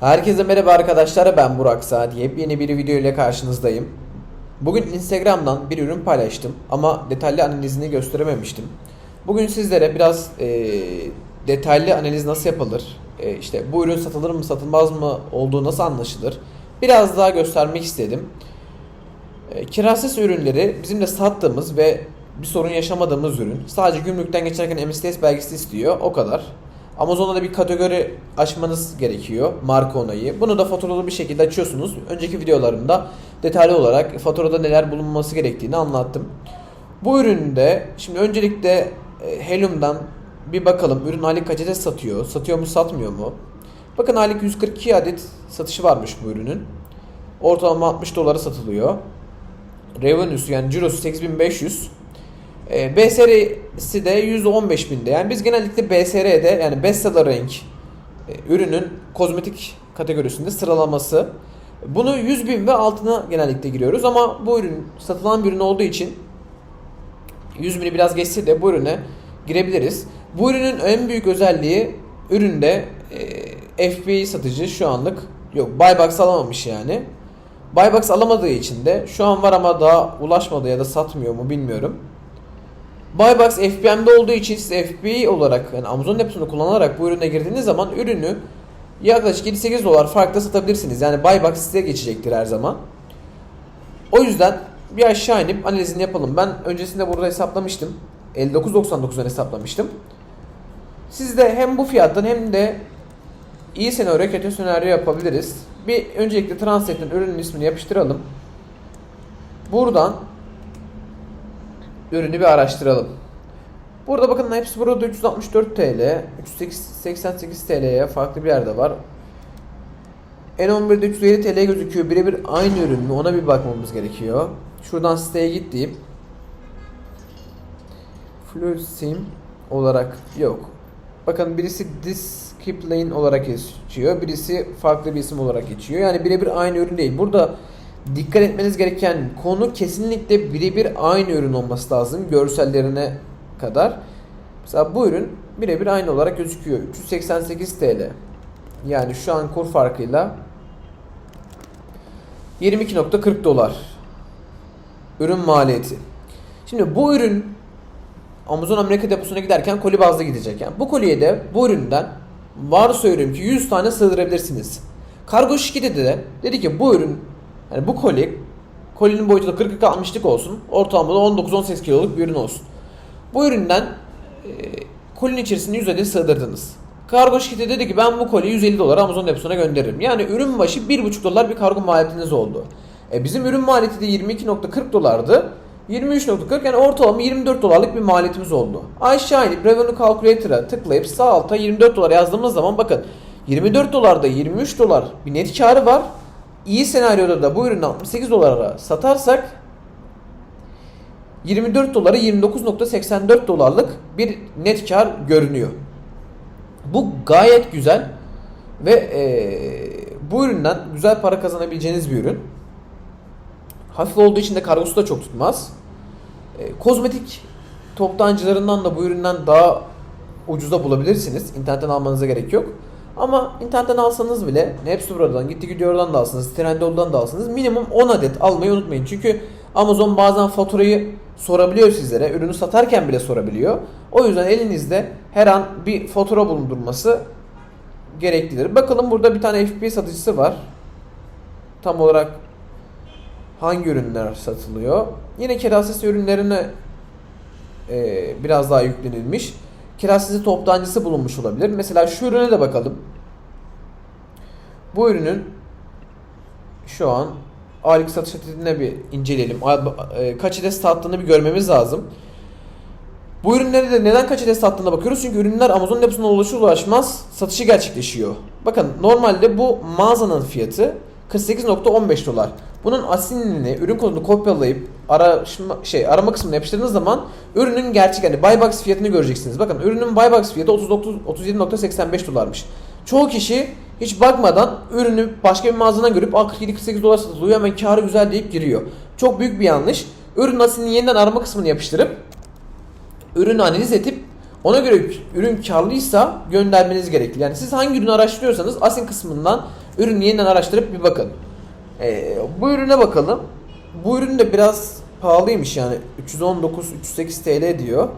Herkese merhaba arkadaşlar ben Burak Saat. Yepyeni bir video ile karşınızdayım. Bugün Instagram'dan bir ürün paylaştım ama detaylı analizini gösterememiştim. Bugün sizlere biraz eee, detaylı analiz nasıl yapılır, eee, işte bu ürün satılır mı satılmaz mı olduğu nasıl anlaşılır biraz daha göstermek istedim. E, Kirasız ürünleri bizim de sattığımız ve bir sorun yaşamadığımız ürün. Sadece gümrükten geçerken MSTS belgesi istiyor. O kadar. Amazon'da da bir kategori açmanız gerekiyor. Marka onayı. Bunu da faturalı bir şekilde açıyorsunuz. Önceki videolarımda detaylı olarak faturada neler bulunması gerektiğini anlattım. Bu üründe şimdi öncelikle e, Helium'dan bir bakalım. Ürün aylık kaç adet satıyor? Satıyor mu satmıyor mu? Bakın aylık 142 adet satışı varmış bu ürünün. Ortalama 60 dolara satılıyor. Revenue'su yani cirosu 8500. E, BSR'si de %15000'de. Yani biz genellikle BSR'de yani bestseller rank e, ürünün kozmetik kategorisinde sıralaması. Bunu 100 bin ve altına genellikle giriyoruz ama bu ürün satılan bir ürün olduğu için 100 bini biraz geçse de bu ürüne girebiliriz. Bu ürünün en büyük özelliği üründe e, FBA satıcı şu anlık yok. Buybox alamamış yani. Buybox alamadığı için de şu an var ama daha ulaşmadı ya da satmıyor mu bilmiyorum. Buybox FBM'de olduğu için siz FBA olarak yani Amazon deposunu kullanarak bu ürüne girdiğiniz zaman ürünü yaklaşık 7-8 dolar farklı satabilirsiniz. Yani Buybox size geçecektir her zaman. O yüzden bir aşağı inip analizini yapalım. Ben öncesinde burada hesaplamıştım. 59.99'dan hesaplamıştım. Siz de hem bu fiyattan hem de iyi senaryo kötü senaryo yapabiliriz. Bir öncelikle Translet'in ürünün ismini yapıştıralım. Buradan ürünü bir araştıralım. Burada bakın hepsi burada 364 TL, 388 TL'ye farklı bir yerde var. N11'de 350 TL gözüküyor. Birebir aynı ürün mü? Ona bir bakmamız gerekiyor. Şuradan siteye git deyip Flusim olarak yok. Bakın birisi Discipline olarak geçiyor. Birisi farklı bir isim olarak geçiyor. Yani birebir aynı ürün değil. Burada dikkat etmeniz gereken konu kesinlikle birebir aynı ürün olması lazım. Görsellerine kadar. Mesela bu ürün birebir aynı olarak gözüküyor. 388 TL. Yani şu an kur farkıyla 22.40 dolar. Ürün maliyeti. Şimdi bu ürün Amazon Amerika deposuna giderken koli bazlı gidecek. Yani bu koliye de bu üründen varsayıyorum ki 100 tane sığdırabilirsiniz. Kargo şirketi de dedi ki bu ürün yani bu koli kolinin boyutu da 40 60'lık olsun. Ortalamada 19-18 kiloluk bir ürün olsun. Bu üründen e, kolinin içerisine 100 adet sığdırdınız. Kargo şirketi dedi ki ben bu koliyi 150 dolara Amazon deposuna gönderirim. Yani ürün başı 1,5 dolar bir kargo maliyetiniz oldu. E bizim ürün maliyeti de 22.40 dolardı. 23.40 yani ortalama 24 dolarlık bir maliyetimiz oldu. Aşağı inip Revenue Calculator'a tıklayıp sağ alta 24 dolar yazdığımız zaman bakın 24 dolarda 23 dolar bir net karı var. İyi senaryoda da bu ürünü 68 dolara satarsak 24 dolara 29.84 dolarlık bir net kar görünüyor. Bu gayet güzel ve eee, bu üründen güzel para kazanabileceğiniz bir ürün. Hafif olduğu için de kargosu da çok tutmaz. E, kozmetik toptancılarından da bu üründen daha ucuza bulabilirsiniz. İnternetten almanıza gerek yok. Ama internetten alsanız bile hepsi buradan gitti gidiyor oradan da alsanız, Trendyol'dan da alsanız minimum 10 adet almayı unutmayın. Çünkü Amazon bazen faturayı sorabiliyor sizlere. Ürünü satarken bile sorabiliyor. O yüzden elinizde her an bir fatura bulundurması gereklidir. Bakalım burada bir tane FBA satıcısı var. Tam olarak hangi ürünler satılıyor? Yine kirasız ürünlerine e, biraz daha yüklenilmiş. Kirasız toptancısı bulunmuş olabilir. Mesela şu ürüne de bakalım. Bu ürünün şu an aylık satış adedine bir inceleyelim. E, Kaç adet sattığını bir görmemiz lazım. Bu ürünleri de neden kaç adet sattığına bakıyoruz. Çünkü ürünler Amazon deposuna ulaşır ulaşmaz satışı gerçekleşiyor. Bakın normalde bu mağazanın fiyatı 48.15 dolar. Bunun asilini, ürün kodunu kopyalayıp araşma, şey arama kısmına yapıştırdığınız zaman ürünün gerçek yani buy box fiyatını göreceksiniz. Bakın ürünün buy box fiyatı 39 37.85 dolarmış. Çoğu kişi hiç bakmadan ürünü başka bir mağazadan görüp 47-48 dolar satılıyor hemen karı güzel deyip giriyor. Çok büyük bir yanlış. Ürün asilini yeniden arama kısmını yapıştırıp ürünü analiz edip ona göre ürün karlıysa göndermeniz gerekli. Yani siz hangi ürünü araştırıyorsanız asin kısmından ürünü yeniden araştırıp bir bakın. Ee, bu ürüne bakalım. Bu ürün de biraz pahalıymış yani 319 308 TL diyor.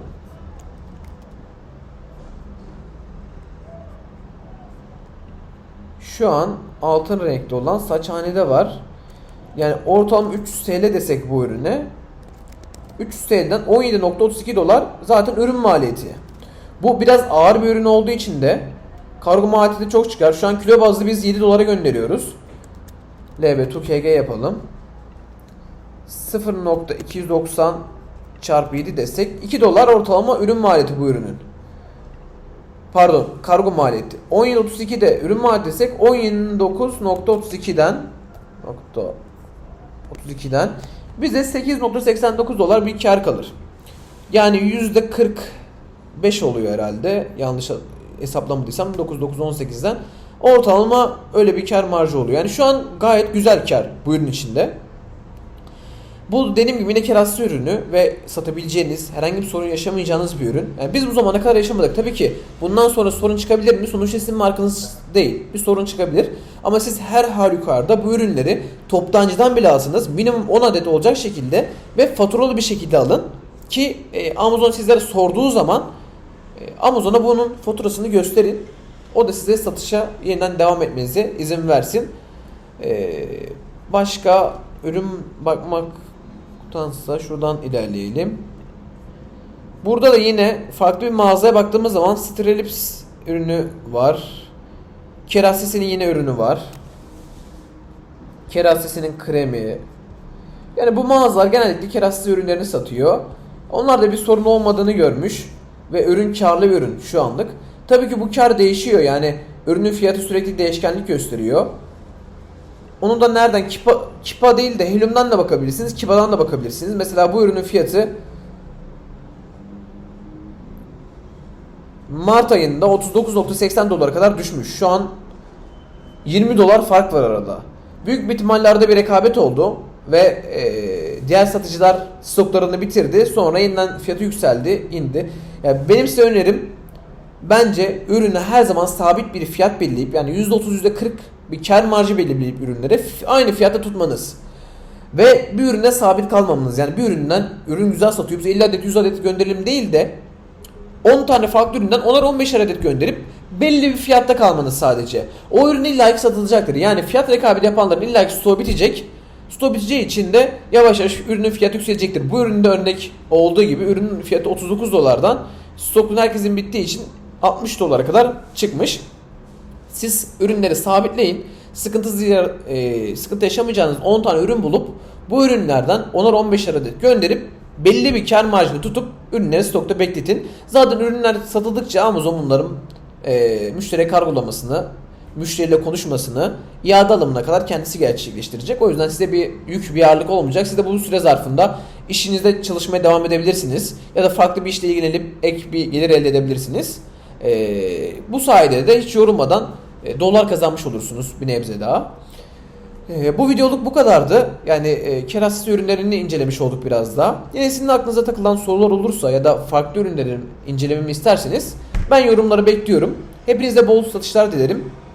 Şu an altın renkli olan saçhanede var. Yani ortalama 300 TL desek bu ürüne 300 TL'den 17.32 dolar zaten ürün maliyeti. Bu biraz ağır bir ürün olduğu için de kargo maliyeti çok çıkar. Şu an kilo bazlı biz 7 dolara gönderiyoruz. LB2KG yapalım. 0.290 çarpı 7 desek 2 dolar ortalama ürün maliyeti bu ürünün. Pardon kargo maliyeti. 17.32'de ürün maliyeti desek 17.9.32'den nokta 32'den bize 8.89 dolar bir kar kalır. Yani %45 oluyor herhalde. Yanlış hesaplamadıysam 9.918'den ortalama öyle bir kar marjı oluyor. Yani şu an gayet güzel kar bu ürün içinde. Bu dediğim gibi yine kerastı ürünü ve satabileceğiniz, herhangi bir sorun yaşamayacağınız bir ürün. Yani biz bu zamana kadar yaşamadık. Tabii ki bundan sonra sorun çıkabilir mi? Sonuçta sizin markanız değil. Bir sorun çıkabilir. Ama siz her halükarda bu ürünleri toptancıdan bile alsanız minimum 10 adet olacak şekilde ve faturalı bir şekilde alın. Ki e, Amazon sizlere sorduğu zaman Amazon'a bunun faturasını gösterin. O da size satışa yeniden devam etmenize izin versin. E, başka ürün bakmaktansa şuradan ilerleyelim. Burada da yine farklı bir mağazaya baktığımız zaman Strelips ürünü var. Kerastesi'nin yine ürünü var. Kerastesi'nin kremi. Yani bu mağazalar genellikle kerastesi ürünlerini satıyor. Onlar da bir sorun olmadığını görmüş. Ve ürün karlı bir ürün şu anlık. Tabii ki bu kar değişiyor yani ürünün fiyatı sürekli değişkenlik gösteriyor. Onu da nereden? Kipa, Kipa değil de Helium'dan da bakabilirsiniz. Kipa'dan da bakabilirsiniz. Mesela bu ürünün fiyatı Mart ayında 39.80 dolara kadar düşmüş. Şu an 20 dolar fark var arada. Büyük bir ihtimallerde bir rekabet oldu ve e, diğer satıcılar stoklarını bitirdi. Sonra yeniden fiyatı yükseldi, indi. Yani benim size önerim bence ürünü her zaman sabit bir fiyat belirleyip yani %30 %40 bir kar marjı belirleyip ürünlere aynı fiyatta tutmanız. Ve bir ürüne sabit kalmamanız. Yani bir üründen ürün güzel satıyor. Biz 50 adet 100 adet gönderelim değil de 10 tane farklı üründen 10'ar 15 adet gönderip belli bir fiyatta kalmanız sadece. O ürün illa ki satılacaktır. Yani fiyat rekabeti yapanların illa ki stoğu bitecek. Stoğu biteceği için de yavaş yavaş ürünün fiyatı yükselecektir. Bu üründe örnek olduğu gibi ürünün fiyatı 39 dolardan stokun herkesin bittiği için 60 dolara kadar çıkmış. Siz ürünleri sabitleyin. Sıkıntı, e, sıkıntı yaşamayacağınız 10 tane ürün bulup bu ürünlerden 10'ar 15 adet gönderip belli bir kar marjını tutup ürünleri stokta bekletin. Zaten ürünler satıldıkça Amazon bunların e, müşteriye kargolamasını, müşteriyle konuşmasını, iade alımına kadar kendisi gerçekleştirecek. O yüzden size bir yük, bir ağırlık olmayacak. Siz de bu süre zarfında işinizde çalışmaya devam edebilirsiniz. Ya da farklı bir işle ilgilenip ek bir gelir elde edebilirsiniz. E, bu sayede de hiç yorulmadan e, dolar kazanmış olursunuz bir nebze daha. E, bu videoluk bu kadardı. Yani e, kerassiz ürünlerini incelemiş olduk biraz daha. Yine sizin aklınıza takılan sorular olursa ya da farklı ürünlerin incelememi isterseniz ben yorumları bekliyorum. Hepinize bol satışlar dilerim.